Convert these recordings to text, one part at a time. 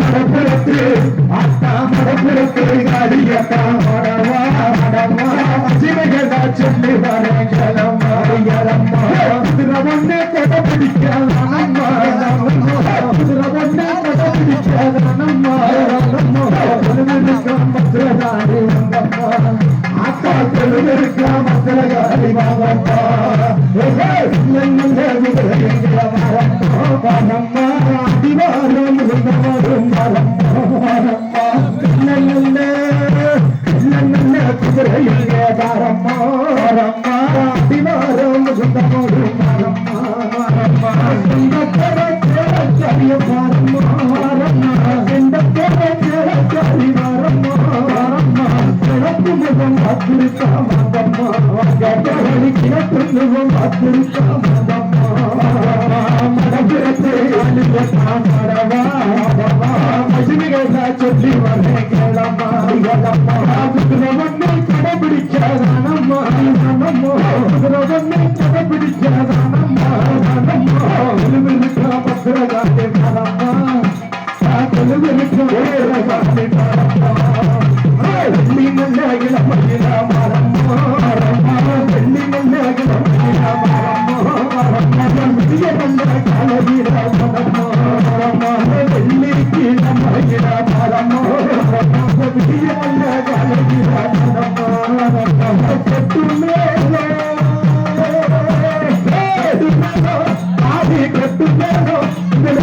மடப்புறத்து அத்தா மடப்புறத்து அடியத்தா மடவா மடவா சிவகதா சொல்லி வரங்கலம்மா திரவண்ண கொடை பிடிக்கலாம் சொல்லி வரேன் கேளம்மா கேளம்மா yeah.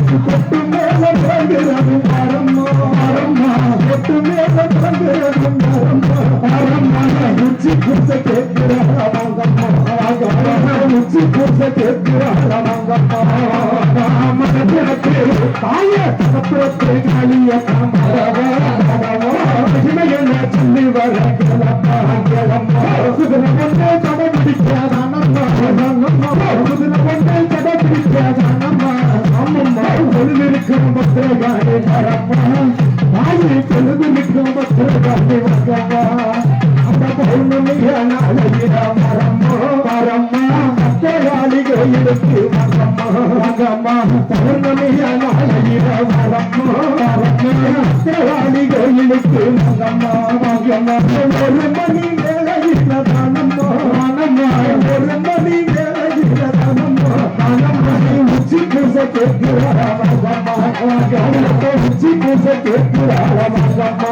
Thank you. கோயிலுக்கு மங்கம்மா மங்கம்மா ஒரு மணி வேலையில் தானம்மா தானம்மா ஒரு மணி வேலையில் தானம்மா தானம்மா உச்சி பூசை கேட்கிறாரா மங்கம்மா உச்சி பூசை கேட்கிறாரா மங்கம்மா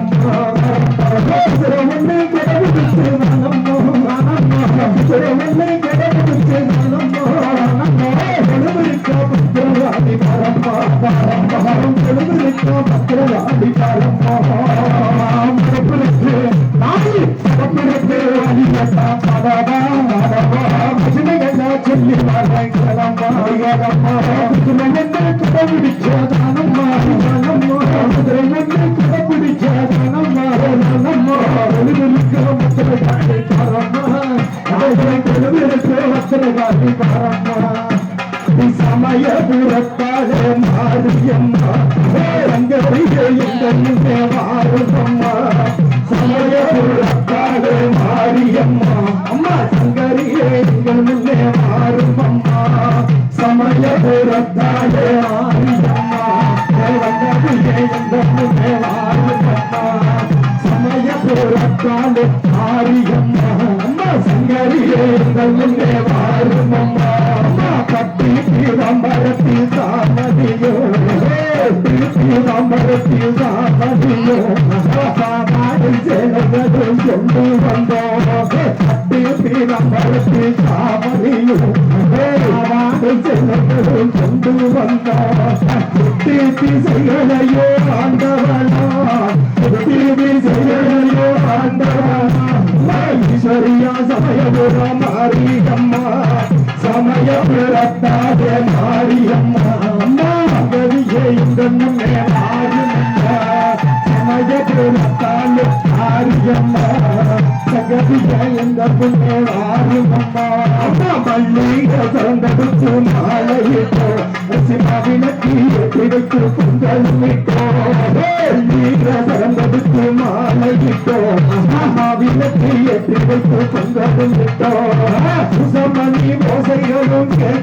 சமயபுரத்தாலே மாரியம்மா ரங்கரியே இந்த சமயபுரத்தாலே மாரியம்மா அம்மா சங்கரியே எங்கள் முன்னே மாறுமம்மா சமயபுரத்தாலே மாரியம்மா மாரியம்மா அம்மா சங்கரியே எங்கள் முன்னே வந்தோம் குட்டி திசைகளையோ ஆண்டவனா குட்டி திசைகளையோ ஆண்டவனா மாரியம்மா அம்மா இந்த மாரியம்மா சகதியே இந்த அம்மா மல்லிக சந்தடுத்து மாலையிட்டோ மல்லிக சந்தடுத்து சுசமணி ஓசைகளும் கேட்டு